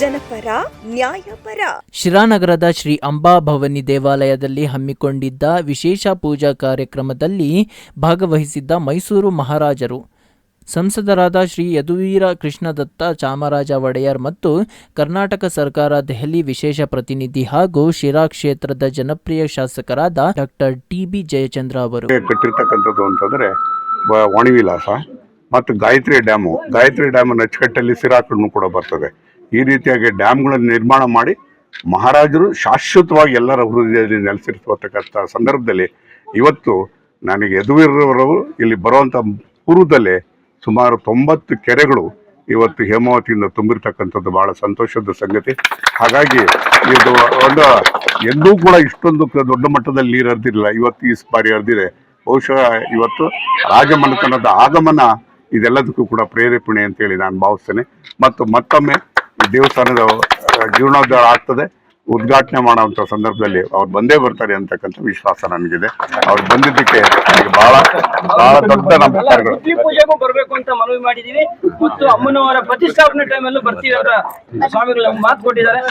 ನ್ಯಾಯಪರ. ಶಿರಾನಗರದ ಶ್ರೀ ಅಂಬಾ ಭವನಿ ದೇವಾಲಯದಲ್ಲಿ ಹಮ್ಮಿಕೊಂಡಿದ್ದ ವಿಶೇಷ ಪೂಜಾ ಕಾರ್ಯಕ್ರಮದಲ್ಲಿ ಭಾಗವಹಿಸಿದ್ದ ಮೈಸೂರು ಮಹಾರಾಜರು. ಸಂಸದರಾದ ಶ್ರೀ ಯದುವೀರ ಕೃಷ್ಣದತ್ತ ಚಾಮರಾಜ ಒಡೆಯರ್ ಮತ್ತು ಕರ್ನಾಟಕ ಸರ್ಕಾರ ದೆಹಲಿ ವಿಶೇಷ ಪ್ರತಿನಿಧಿ ಹಾಗೂ ಶಿರಾ ಕ್ಷೇತ್ರದ ಜನಪ್ರಿಯ ಶಾಸಕರಾದ ಡಾಕ್ಟರ್ ಟಿ ಬಿ ಜಯಚಂದ್ರ ಅವರು. ಕಟ್ಟಿರ್ತಕ್ಕಂಥದ್ದು ಅಂತಂದ್ರೆ ವಾಣಿವಿಲಾಸ ಮತ್ತು ಗಾಯತ್ರಿ ಡ್ಯಾಮು. ಗಾಯತ್ರಿ ಡ್ಯಾಮ್ ಅಚ್ಚುಕಟ್ಟಲ್ಲಿ ಸಿರಾಕಣ್ಣು ಕೂಡ ಬರ್ತದೆ. ಈ ರೀತಿಯಾಗಿ ಡ್ಯಾಮ್ಗಳನ್ನು ನಿರ್ಮಾಣ ಮಾಡಿ ಮಹಾರಾಜರು ಶಾಶ್ವತವಾಗಿ ಎಲ್ಲರ ಹೃದಯದಲ್ಲಿ ನೆಲೆಸಿರ್ತಕ್ಕಂಥ ಸಂದರ್ಭದಲ್ಲಿ ಇವತ್ತು ನನಗೆ ಯದುವೀರವರು ಇಲ್ಲಿ ಬರುವಂಥ ಪೂರ್ವದಲ್ಲೇ ಸುಮಾರು ತೊಂಬತ್ತು ಕೆರೆಗಳು ಇವತ್ತು ಹೇಮಾವತಿಯಿಂದ ತುಂಬಿರ್ತಕ್ಕಂಥದ್ದು ಬಹಳ ಸಂತೋಷದ ಸಂಗತಿ. ಹಾಗಾಗಿ ಇದು ಒಂದು ಎಂದೂ ಕೂಡ ಇಷ್ಟೊಂದು ದೊಡ್ಡ ಮಟ್ಟದಲ್ಲಿ ನೀರು ಹರಿದಿರಲಿಲ್ಲ. ಇವತ್ತು ಈ ಬಾರಿ ಹರಿದಿದೆ. ಬಹುಶಃ ಇವತ್ತು ರಾಜಮನೆತನದ ಆಗಮನ ಇದೆಲ್ಲದಕ್ಕೂ ಕೂಡ ಪ್ರೇರೇಪಣೆ ಅಂತೇಳಿ ನಾನು ಭಾವಿಸ್ತೇನೆ. ಮತ್ತು ಮತ್ತೊಮ್ಮೆ ದೇವಸ್ಥಾನದ ಜೀರ್ಣೋದ್ಧಾರ ಆಗ್ತದೆ. ಉದ್ಘಾಟನೆ ಮಾಡುವಂಥ ಸಂದರ್ಭದಲ್ಲಿ ಅವ್ರು ಬಂದೇ ಬರ್ತಾರೆ ಅಂತಕ್ಕಂಥ ವಿಶ್ವಾಸ ನನಗಿದೆ. ಅವ್ರು ಬಂದಿದ್ದಕ್ಕೆ ಬಹಳ ಬಹಳ ದೊಡ್ಡ ನಮಸ್ಕಾರಗಳು. ಪೂಜೆಗೂ ಬರಬೇಕು ಅಂತ ಮನವಿ ಮಾಡಿದೀವಿ. ಮತ್ತು ಅಮ್ಮನವರ ಪ್ರತಿಷ್ಠಾಪನೆ ಟೈಮಲ್ಲೂ ಬರ್ತೀವಿ ಅಂತ ಸ್ವಾಮಿಗಳು ಮಾತು ಕೊಟ್ಟಿದ್ದಾರೆ.